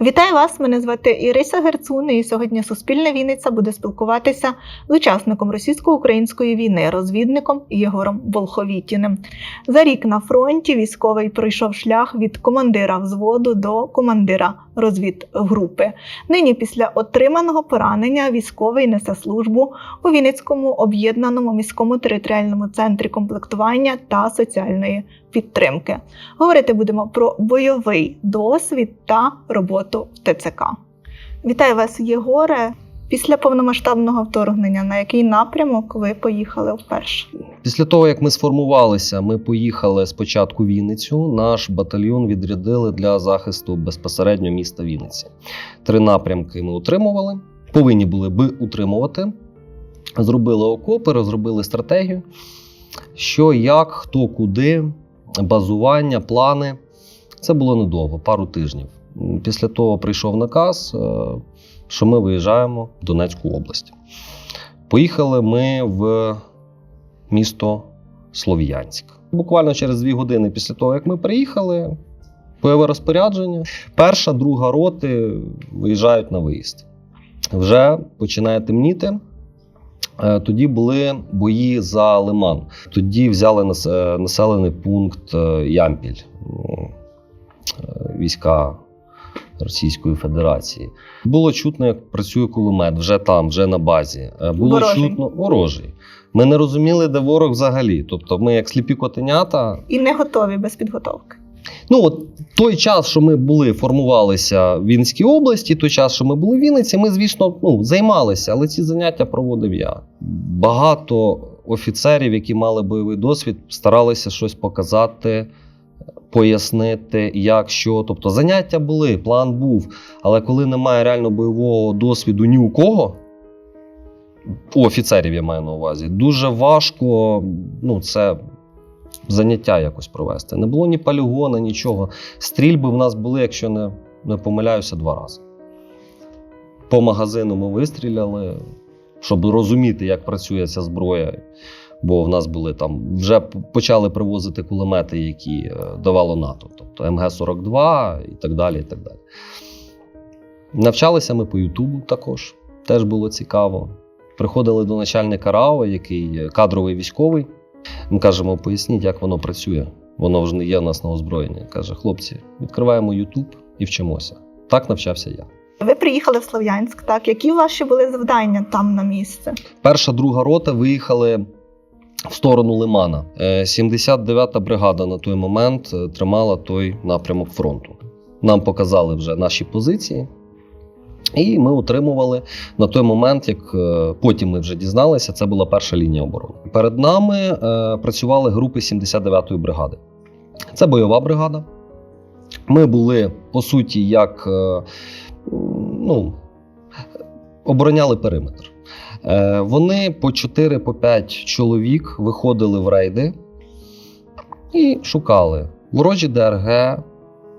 Вітаю вас! Мене звати Ірися Герцун, і сьогодні Суспільна Вінниця буде спілкуватися з учасником російсько-української війни, розвідником Єгором Волховітіним. За рік на фронті військовий пройшов шлях від командира взводу до командира розвідгрупи. Нині після отриманого поранення військовий несе службу у Вінницькому об'єднаному міському територіальному центрі комплектування та соціальної підтримки. Говорити будемо про бойовий досвід та роботу в ТЦК. Вітаю вас, Єгоре. Після повномасштабного вторгнення, на який напрямок ви поїхали вперше? Після того, як ми сформувалися, ми поїхали спочатку в Вінницю. Наш батальйон відрядили для захисту безпосередньо міста Вінниці. Три напрямки ми утримували, повинні були би утримувати. Зробили окопи, розробили стратегію, що, як, хто, куди, базування, плани. Це було недовго, пару тижнів. Після того прийшов наказ, е, що ми виїжджаємо в Донецьку область. Поїхали ми в місто Слов'янськ. Буквально через дві години після того, як ми приїхали, бойове розпорядження. Перша, друга роти виїжджають на виїзд. Вже починає темніти. Е, Тоді були бої за Лиман. Тоді взяли е, населений пункт е, Ямпіль, війська Російської Федерації. Було чутно, як працює кулемет вже там, вже на базі. Е, Було Ворожий. чутно ворожий. Ми не розуміли, де ворог взагалі. Тобто, ми, як сліпі котенята, І не готові без підготовки. Ну, от той час, що ми були, формувалися в Вінській області, той час, що ми були в Вінниці, ми, звісно, ну, займалися, але ці заняття проводив я. Багато офіцерів, які мали бойовий досвід, старалися щось показати, пояснити, як що. Тобто заняття були, план був. Але коли немає реально бойового досвіду ні у кого, у офіцерів я маю на увазі, дуже важко ну, це заняття якось провести. Не було ні полігона, нічого. Стрільби в нас були, якщо не, не помиляюся, два рази. По магазину ми вистріляли, щоб розуміти, як працює ця зброя. Бо в нас були там вже почали привозити кулемети, які е, давало НАТО, тобто МГ-42 і так далі. і так далі. Навчалися ми по Ютубу також, теж було цікаво. Приходили до начальника РАО, який е, кадровий військовий. Ми кажемо, поясніть, як воно працює. Воно вже не є в нас на озброєнні. Каже, хлопці, відкриваємо Ютуб і вчимося. Так навчався я. Ви приїхали в Слов'янськ, так? Які ваші були завдання там на місце? Перша друга рота виїхали в сторону Лимана. Е, 79-та бригада на той момент е, тримала той напрямок фронту. Нам показали вже наші позиції. І ми утримували на той момент, як е, потім ми вже дізналися, це була перша лінія оборони. Перед нами е, працювали групи 79-ї бригади. Це бойова бригада. Ми були, по суті, як е, ну, обороняли периметр. Е, Вони по 4-5 чоловік виходили в рейди і шукали ворожі ДРГ,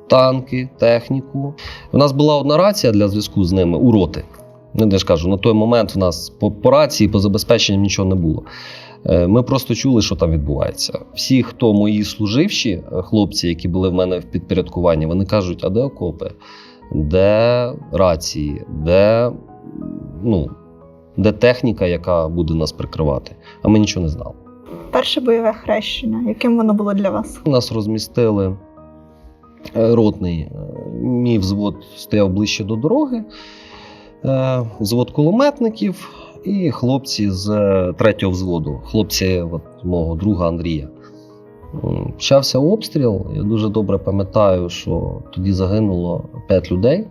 танки, техніку. У нас була одна рація для зв'язку з ними у роти. Ну, я ж кажу, на той момент в нас по, по рації, по забезпеченням нічого не було. Е, Ми просто чули, що там відбувається. Всі, хто мої служивші, е, хлопці, які були в мене в підпорядкуванні, вони кажуть, а де окопи, де рації, де, ну, де техніка, яка буде нас прикривати. А ми нічого не знали. Перше бойове хрещення. Яким воно було для вас? Нас розмістили е, ротний. е, Мій взвод стояв ближче до дороги, е, взвод кулеметників і хлопці з третього взводу, хлопці от, мого друга Андрія. Почався обстріл. Я дуже добре пам'ятаю, що тоді загинуло 5 людей.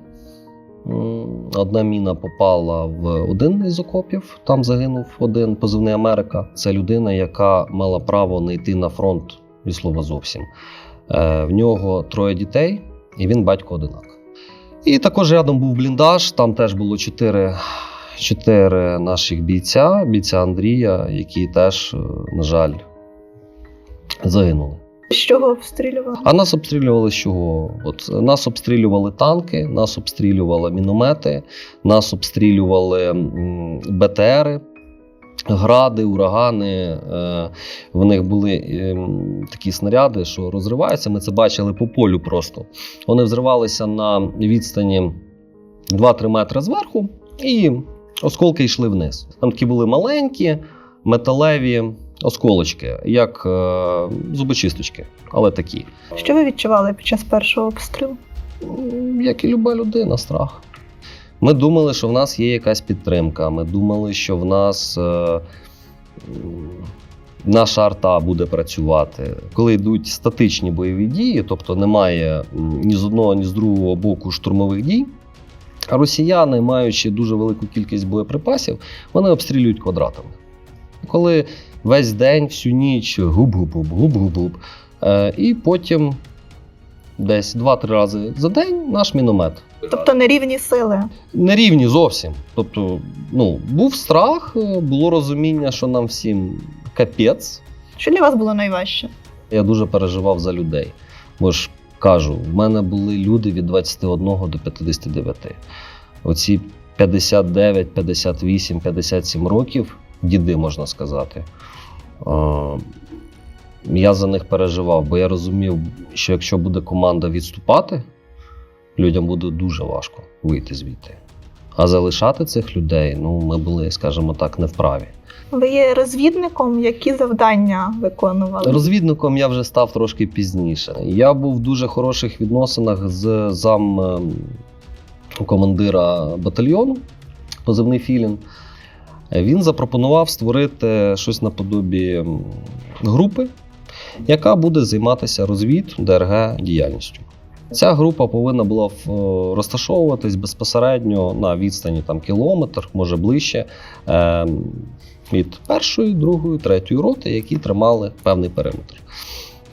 Одна міна попала в один із окопів, там загинув один позивний Америка. Це людина, яка мала право не йти на фронт від слова зовсім. Е, В нього троє дітей, і він батько одинак. І також рядом був бліндаж, там теж було чотири, чотири наших бійця, бійця Андрія, які теж, е, на жаль, загинули. З чого обстрілювали? А нас обстрілювали з чого? От нас обстрілювали танки, нас обстрілювали міномети, нас обстрілювали БТРи. Гради, урагани, е, в них були ем, такі снаряди, що розриваються. Ми це бачили по полю просто. Вони взривалися на відстані 2-3 метри зверху, і осколки йшли вниз. Там були маленькі, металеві осколочки, як е, зубочисточки, але такі. Що ви відчували під час першого обстрілу? Як і люба людина, страх. Ми думали, що в нас є якась підтримка. Ми думали, що в нас е, наша арта буде працювати. Коли йдуть статичні бойові дії, тобто немає ні з одного, ні з другого боку штурмових дій. А росіяни, маючи дуже велику кількість боєприпасів, вони обстрілюють квадратами. Коли весь день, всю ніч губ-губ-губ, губ-губ-губ, е, і потім десь 2-3 рази за день наш міномет. Тобто нерівні сили. Не рівні зовсім. Тобто, ну, був страх, е, було розуміння, що нам всім капець. Що для вас було найважче? Я дуже переживав за людей. Бо ж кажу, в мене були люди від 21 до 59. Оці 59, 58, 57 років, діди, можна сказати. Е, Я за них переживав, бо я розумів, що якщо буде команда відступати, людям буде дуже важко вийти звідти. А залишати цих людей, ну, ми були, скажімо так, не вправі. Ви є розвідником, які завдання виконували? Розвідником я вже став трошки пізніше. Я був в дуже хороших відносинах з зам ем, командира батальйону, позивний Філін. Він запропонував створити щось наподобі групи, яка буде займатися розвід ДРГ діяльністю. Ця група повинна була розташовуватись безпосередньо на відстані там, кілометр, може ближче, ем, від першої, другої, третьої роти, які тримали певний периметр.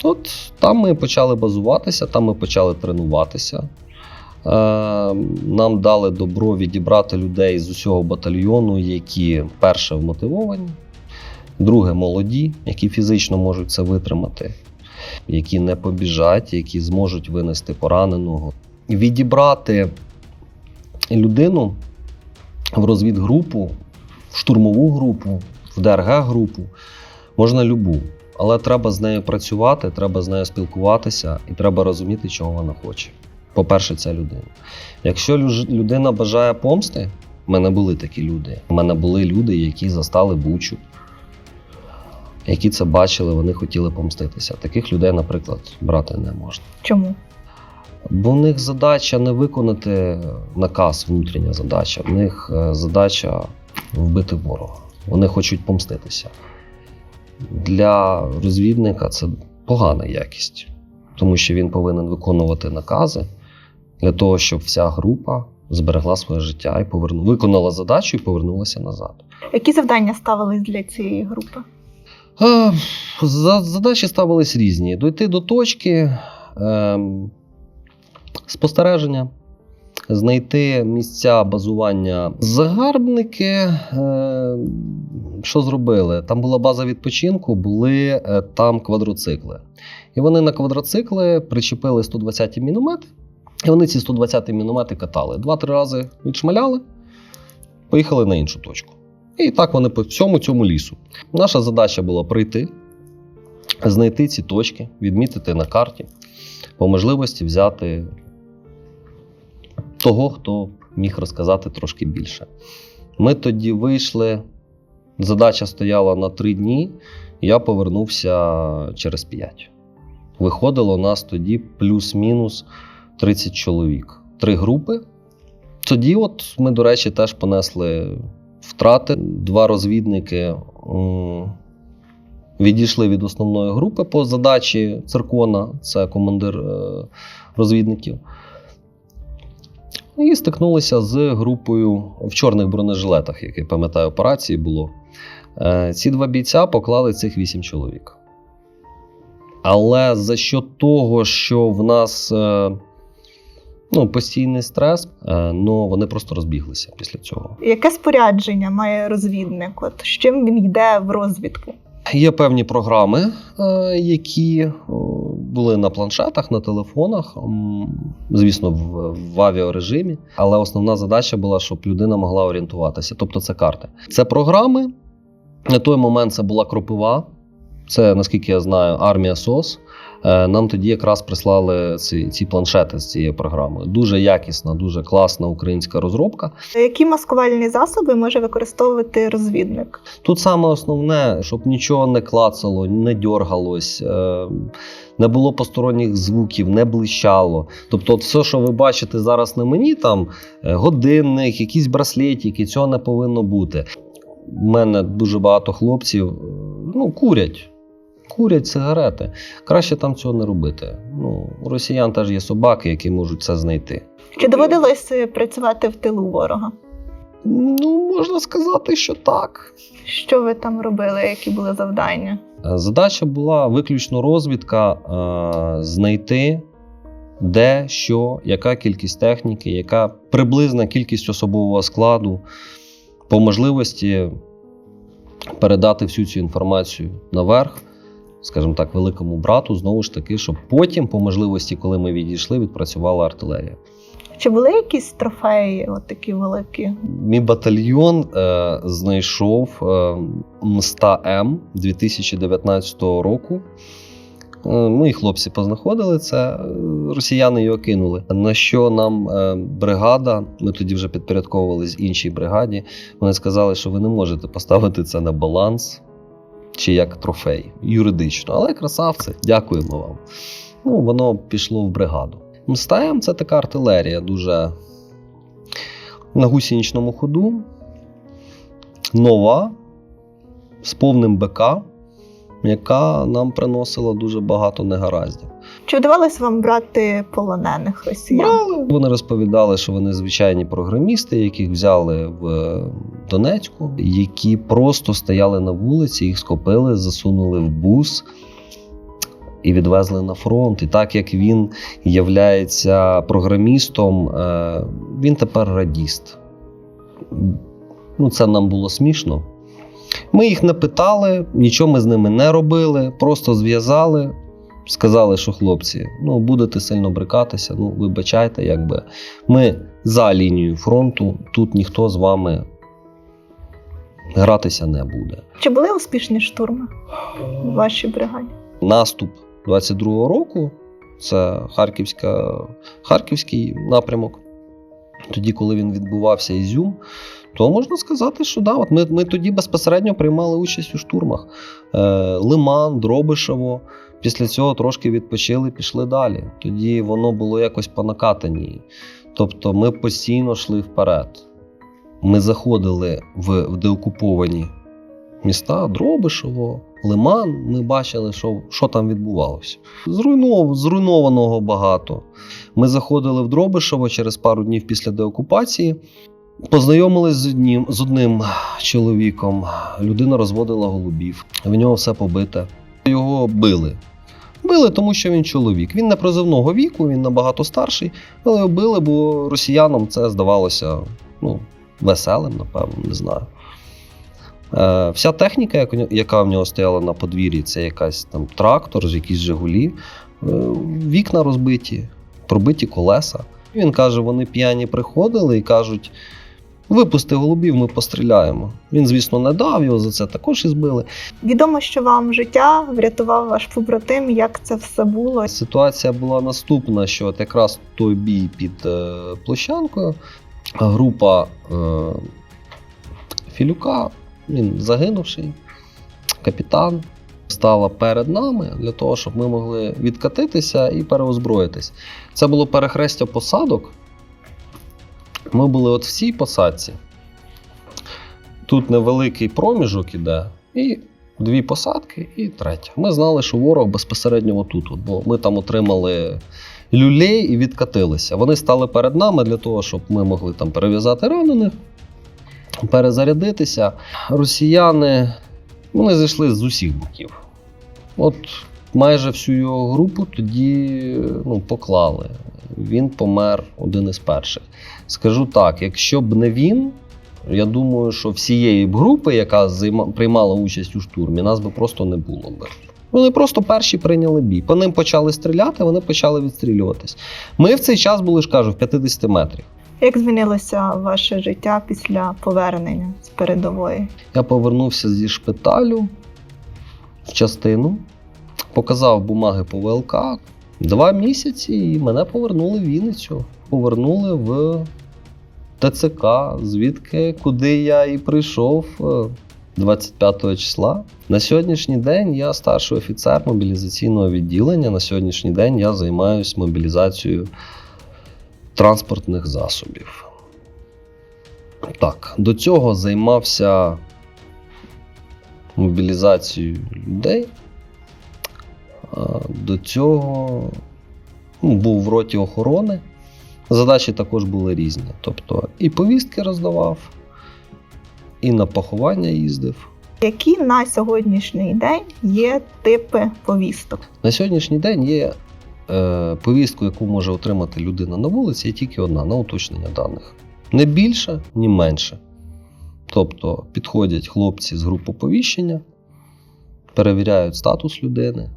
От там ми почали базуватися, там ми почали тренуватися. Е, Нам дали добро відібрати людей з усього батальйону, які перше вмотивовані, друге молоді, які фізично можуть це витримати, які не побіжать, які зможуть винести пораненого. Відібрати людину в розвідгрупу, в штурмову групу, в ДРГ-групу можна любу, але треба з нею працювати, треба з нею спілкуватися і треба розуміти, чого вона хоче. По-перше, ця людина. Якщо людина бажає помсти, в мене були такі люди. У мене були люди, які застали бучу, які це бачили, вони хотіли помститися. Таких людей, наприклад, брати не можна. Чому? Бо в них задача не виконати наказ, внутрішня задача. В них е, задача вбити ворога. Вони хочуть помститися. Для розвідника це погана якість, тому що він повинен виконувати накази для того, щоб вся група зберегла своє життя і поверну... виконала задачу і повернулася назад. Які завдання ставились для цієї групи? Е, Задачі ставились різні: дойти до точки, ем, спостереження, знайти місця базування. Загарбники, е, що зробили? Там була база відпочинку, були е, там квадроцикли. І вони на квадроцикли причепили 120 міномети, і вони ці 120 міномети катали. Два-три рази відшмаляли, поїхали на іншу точку. І так вони по всьому цьому лісу. Наша задача була прийти, знайти ці точки, відмітити на карті, по можливості взяти того, хто міг розказати трошки більше. Ми тоді вийшли, задача стояла на три дні, я повернувся через п'ять. Виходило нас тоді плюс-мінус 30 чоловік. Три групи. Тоді, от ми, до речі, теж понесли втрати. Два розвідники відійшли від основної групи по задачі Циркона, це командир е, розвідників. І стикнулися з групою в чорних бронежилетах, як я пам'ятаю, операції було. Е, Ці два бійця поклали цих вісім чоловік. Але за що того, що в нас е, ну, постійний стрес, е, ну, вони просто розбіглися після цього. Яке спорядження має розвідник? От з чим він йде в розвідку? Є певні програми, е, які були на планшетах, на телефонах, звісно, в, в авіарежимі. Але основна задача була, щоб людина могла орієнтуватися. Тобто, це карти. Це програми, На той момент це була кропива. Це, наскільки я знаю, армія СОС. Е, Нам тоді якраз прислали ці, ці планшети з цією програмою. Дуже якісна, дуже класна українська розробка. Які маскувальні засоби може використовувати розвідник? Тут саме основне, щоб нічого не клацало, не дьоргалось, е, не було посторонніх звуків, не блищало. Тобто, все, що ви бачите зараз на мені, там е, годинник, якісь браслетики, цього не повинно бути. У мене дуже багато хлопців е, ну, курять. Курять сигарети. Краще там цього не робити. Ну, у росіян теж є собаки, які можуть це знайти. Чи доводилось е, працювати в тилу ворога? Ну, можна сказати, що так. Що ви там робили? Які були завдання? Е, Задача була виключно розвідка, е, знайти, де, що, яка кількість техніки, яка приблизна кількість особового складу, по можливості передати всю цю інформацію наверх, скажімо так, великому брату, знову ж таки, щоб потім, по можливості, коли ми відійшли, відпрацювала артилерія. Чи були якісь трофеї, от такі великі? Мій батальйон е, знайшов е, Мста М 2019 року. Е, Мої хлопці познаходили це, е, росіяни його кинули. На що нам е, бригада, ми тоді вже підпорядковувались іншій бригаді. Вони сказали, що ви не можете поставити це на баланс чи як трофей юридично. Але красавці, дякуємо вам. Ну, воно пішло в бригаду. Мстаєм це така артилерія, дуже на гусінічному ходу, нова, з повним БК, яка нам приносила дуже багато негараздів. Чи вдавалось вам брати полонених росіян? Брали. Вони розповідали, що вони звичайні програмісти, яких взяли в Донецьку, які просто стояли на вулиці, їх скопили, засунули в бус. І відвезли на фронт. І так як він являється програмістом, е, він тепер радіст. Ну, це нам було смішно. Ми їх не питали, нічого ми з ними не робили, просто зв'язали, сказали, що хлопці, ну будете сильно брикатися, ну вибачайте, якби ми за лінією фронту, тут ніхто з вами гратися не буде. Чи були успішні штурми в вашій бригаді? Наступ 22-го року це Харківська, Харківський напрямок. Тоді, коли він відбувався Ізюм, то можна сказати, що да, от ми, ми тоді безпосередньо приймали участь у штурмах. Е, Лиман, Дробишево. Після цього трошки відпочили, пішли далі. Тоді воно було якось по накатанні. Тобто ми постійно йшли вперед. Ми заходили в, в деокуповані міста Дробишево, Лиман. Ми бачили, що, що там відбувалося. Зруйнов, зруйнованого багато. Ми заходили в Дробишево через пару днів після деокупації. Познайомились з одним, з одним чоловіком. Людина розводила голубів. В нього все побите. Його били. Били, тому що він чоловік. Він не призовного віку, він набагато старший, але його били, бо росіянам це здавалося ну, веселим, напевно, не знаю. Е, вся техніка, яка в нього стояла на подвір'ї, це якась там трактор, якісь Жигулі, е, вікна розбиті, пробиті колеса. Він каже: вони п'яні приходили і кажуть: випусти голубів, ми постріляємо. Він, звісно, не дав його за це також і збили. Відомо, що вам життя врятував ваш побратим. Як це все було? Ситуація була наступна: що от якраз той бій під е, площанкою, група е, Філюка, він загинувший, капітан, стала перед нами для того, щоб ми могли відкатитися і переозброїтись. Це було перехрестя посадок. Ми були от в цій посадці. Тут невеликий проміжок іде, і дві посадки, і третя. Ми знали, що ворог безпосередньо отут, от, бо ми там отримали люлей і відкатилися. Вони стали перед нами для того, щоб ми могли там перев'язати ранених, перезарядитися. Росіяни вони зайшли з усіх боків. От майже всю його групу тоді ну, поклали. Він помер один із перших. Скажу так: якщо б не він, я думаю, що всієї б групи, яка приймала участь у штурмі, нас би просто не було б. Вони просто перші прийняли бій. По ним почали стріляти, вони почали відстрілюватись. Ми в цей час були ж кажу, в 50 метрів. Як змінилося ваше життя після повернення з передової? Я повернувся зі шпиталю в частину, показав бумаги по ВЛК. Два місяці і мене повернули в Вінницю. Повернули в ТЦК, звідки куди я і прийшов е, 25 числа. На сьогоднішній день я старший офіцер мобілізаційного відділення. На сьогоднішній день я займаюся мобілізацією транспортних засобів. Так, до цього займався мобілізацією людей. До цього ну, був в роті охорони. Задачі також були різні. Тобто і повістки роздавав, і на поховання їздив. Які на сьогоднішній день є типи повісток? На сьогоднішній день є повістку, яку може отримати людина на вулиці, є тільки одна на уточнення даних. Не більше, ні менше. Тобто підходять хлопці з групи повіщення, перевіряють статус людини.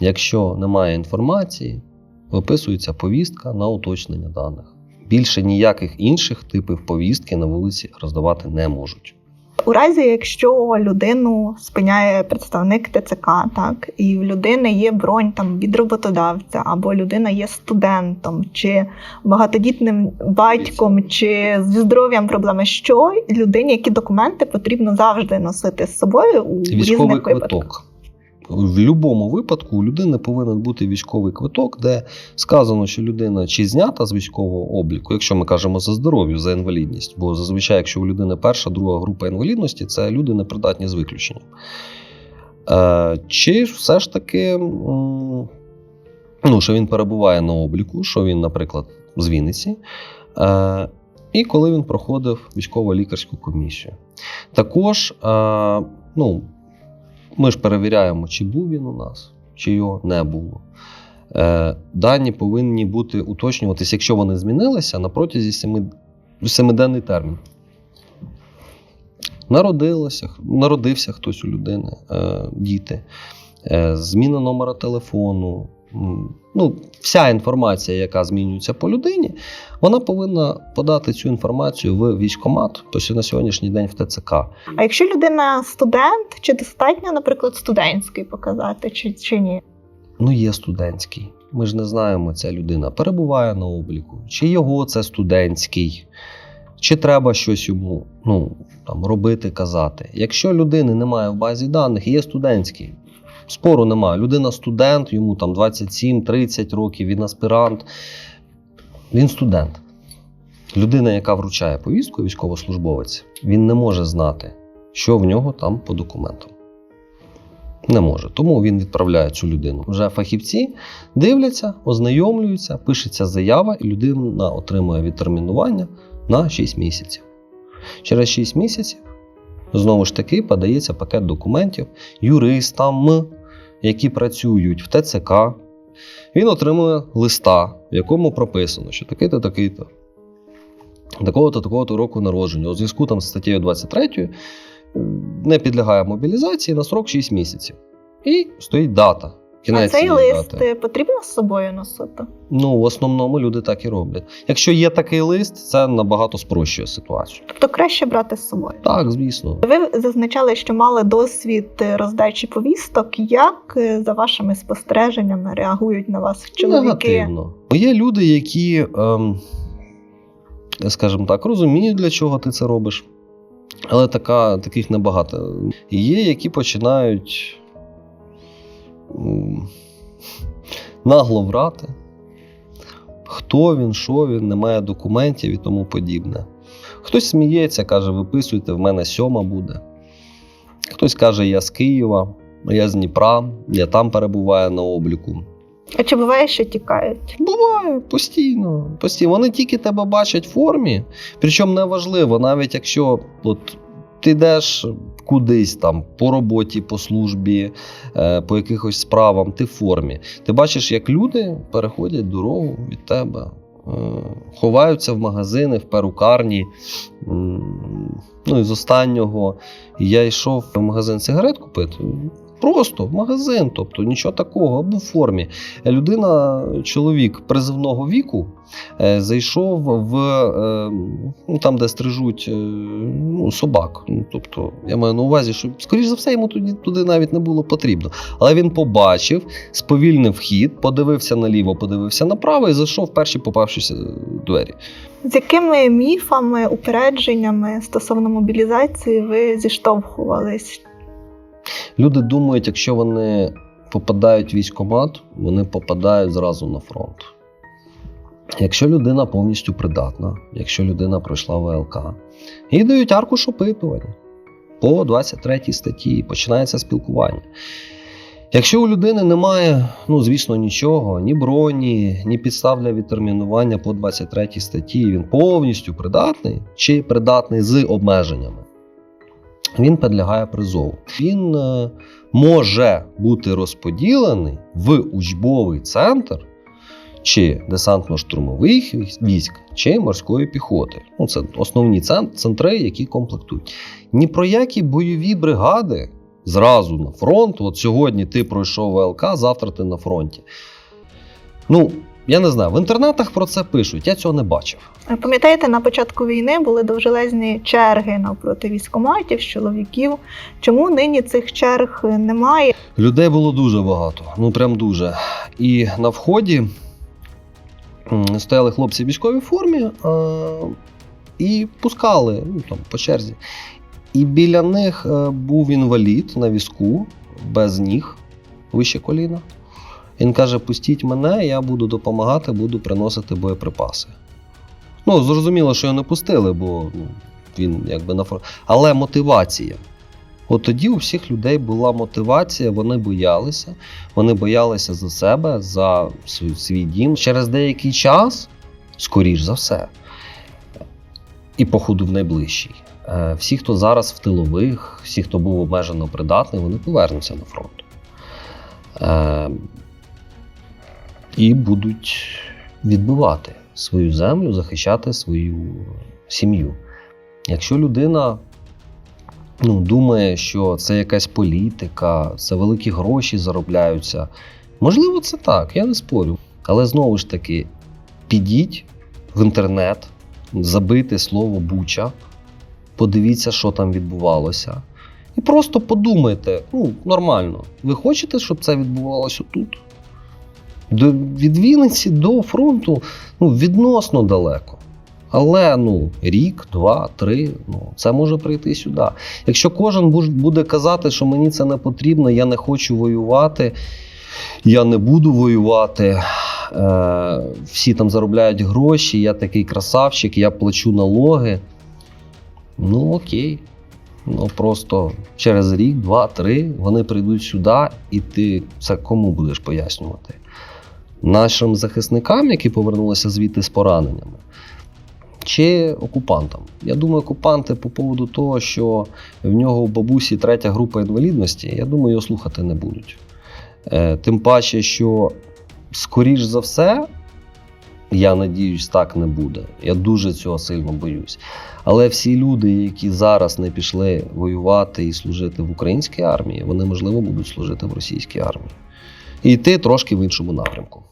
Якщо немає інформації, виписується повістка на уточнення даних. Більше ніяких інших типів повістки на вулиці роздавати не можуть. У разі, якщо людину спиняє представник ТЦК, так і в людини є бронь там від роботодавця, або людина є студентом, чи багатодітним батьком, чи зі здоров'ям проблеми, що людині, які документи потрібно завжди носити з собою у Військовий різних випадках. В будь-якому випадку у людини повинен бути військовий квиток, де сказано, що людина чи знята з військового обліку, якщо ми кажемо за здоров'я, за інвалідність. Бо зазвичай, якщо у людини перша, друга група інвалідності, це люди непридатні з виключенням. Е, чи все ж таки, ну, що він перебуває на обліку, що він, наприклад, з Вінниці. Е, і коли він проходив військово-лікарську комісію. Також, е, ну, ми ж перевіряємо, чи був він у нас, чи його не було. Е, дані повинні бути уточнюватися, якщо вони змінилися на протязі семи, семиденний термін. Народилося, народився хтось у людини, е, діти, е, зміна номера телефону. Ну, вся інформація, яка змінюється по людині, вона повинна подати цю інформацію в військкомат, тобто на сьогоднішній день в ТЦК. А якщо людина студент, чи достатньо, наприклад, студентський показати, чи, чи ні? Ну, є студентський. Ми ж не знаємо, ця людина перебуває на обліку, чи його це студентський, чи треба щось йому ну, там, робити, казати. Якщо людини немає в базі даних, є студентський. Спору немає. Людина студент, йому там 27-30 років, він аспірант. Він студент. Людина, яка вручає повістку, військовослужбовець, він не може знати, що в нього там по документам. Не може. Тому він відправляє цю людину. Вже фахівці дивляться, ознайомлюються, пишеться заява, і людина отримує відтермінування на 6 місяців. Через 6 місяців знову ж таки подається пакет документів юристам, які працюють в ТЦК. Він отримує листа, в якому прописано, що такий-то, такий-то, такого-то, такого-то року народження. У зв'язку там з статтею 23 не підлягає мобілізації на срок 6 місяців. І стоїть дата. Кінець а цей лист дати. е, потрібно з собою носити? Ну, в основному люди так і роблять. Якщо є такий лист, це набагато спрощує ситуацію. Тобто краще брати з собою. Так, звісно. Ви зазначали, що мали досвід е, роздачі повісток. Як е, за вашими спостереженнями реагують на вас чоловіки? Негативно. Є люди, які, ем, скажімо так, розуміють, для чого ти це робиш. Але така, таких небагато. Є, які починають нагло врати. Хто він, що він, немає документів і тому подібне. Хтось сміється, каже, виписуйте, в мене сьома буде. Хтось каже, я з Києва, я з Дніпра, я там перебуваю на обліку. А чи буває, що тікають? Буває постійно. постійно. Вони тільки тебе бачать в формі. Причому неважливо, навіть якщо от, ти йдеш кудись там по роботі, по службі, е, по якихось справам, ти в формі. Ти бачиш, як люди переходять дорогу від тебе. е, Ховаються в магазини, в перукарні. Ну і з останнього я йшов в магазин сигарет купити. Просто в магазин, тобто нічого такого, або в формі. Людина, чоловік призивного віку, е, зайшов в е, ну, там, де стрижуть е, ну, собак. Ну, тобто, я маю на увазі, що, скоріш за все, йому туди, туди навіть не було потрібно. Але він побачив, сповільнив хід, подивився наліво, подивився направо і зайшов перші попавшися двері. З якими міфами, упередженнями стосовно мобілізації ви зіштовхувались? Люди думають, якщо вони попадають в військкомат, вони попадають зразу на фронт. Якщо людина повністю придатна, якщо людина пройшла ВЛК, їй дають аркуш опитування по 23 статті, починається спілкування. Якщо у людини немає, ну звісно, нічого, ні броні, ні підстав для відтермінування по 23 статті, він повністю придатний чи придатний з обмеженнями, він підлягає призову. Він е, може бути розподілений в учбовий центр чи десантно-штурмових військ, чи морської піхоти. Ну, це основні центри, які комплектують. Ні про які бойові бригади зразу на фронт. От сьогодні ти пройшов ВЛК, завтра ти на фронті. Ну, я не знаю, в інтернетах про це пишуть, я цього не бачив. Пам'ятаєте, на початку війни були довжелезні черги навпроти військоматів, чоловіків. Чому нині цих черг немає? Людей було дуже багато, ну прям дуже. І на вході стояли хлопці в військовій формі і пускали ну, там, по черзі. І біля них е, був інвалід на візку без ніг вище коліна. Він каже: пустіть мене, я буду допомагати, буду приносити боєприпаси. Ну, зрозуміло, що його не пустили, бо ну, він якби на фронт. Але мотивація. От тоді у всіх людей була мотивація, вони боялися, вони боялися за себе, за свій, свій дім. Через деякий час, скоріш за все, і походу в найближчий. е, Всі, хто зараз в тилових, всі, хто був обмежено придатний, вони повернуться на фронт. І будуть відбивати свою землю, захищати свою сім'ю. Якщо людина ну, думає, що це якась політика, це великі гроші заробляються. Можливо, це так, я не спорю. Але знову ж таки, підіть в інтернет, забийте слово Буча, подивіться, що там відбувалося. І просто подумайте, ну, нормально, ви хочете, щоб це відбувалося тут? До, від Вінниці до фронту ну, відносно далеко. Але ну, рік, два, три, ну, це може прийти сюди. Якщо кожен буде казати, що мені це не потрібно, я не хочу воювати, я не буду воювати, е, всі там заробляють гроші, я такий красавчик, я плачу налоги. Ну окей. Ну просто через рік, два, три вони прийдуть сюди, і ти це кому будеш пояснювати? Нашим захисникам, які повернулися звідти з пораненнями, чи окупантам? Я думаю, окупанти по поводу того, що в нього у бабусі третя група інвалідності, я думаю, його слухати не будуть. Е, Тим паче, що, скоріш за все, я надіюсь, так не буде. Я дуже цього сильно боюсь. Але всі люди, які зараз не пішли воювати і служити в українській армії, вони, можливо, будуть служити в російській армії. І йти трошки в іншому напрямку.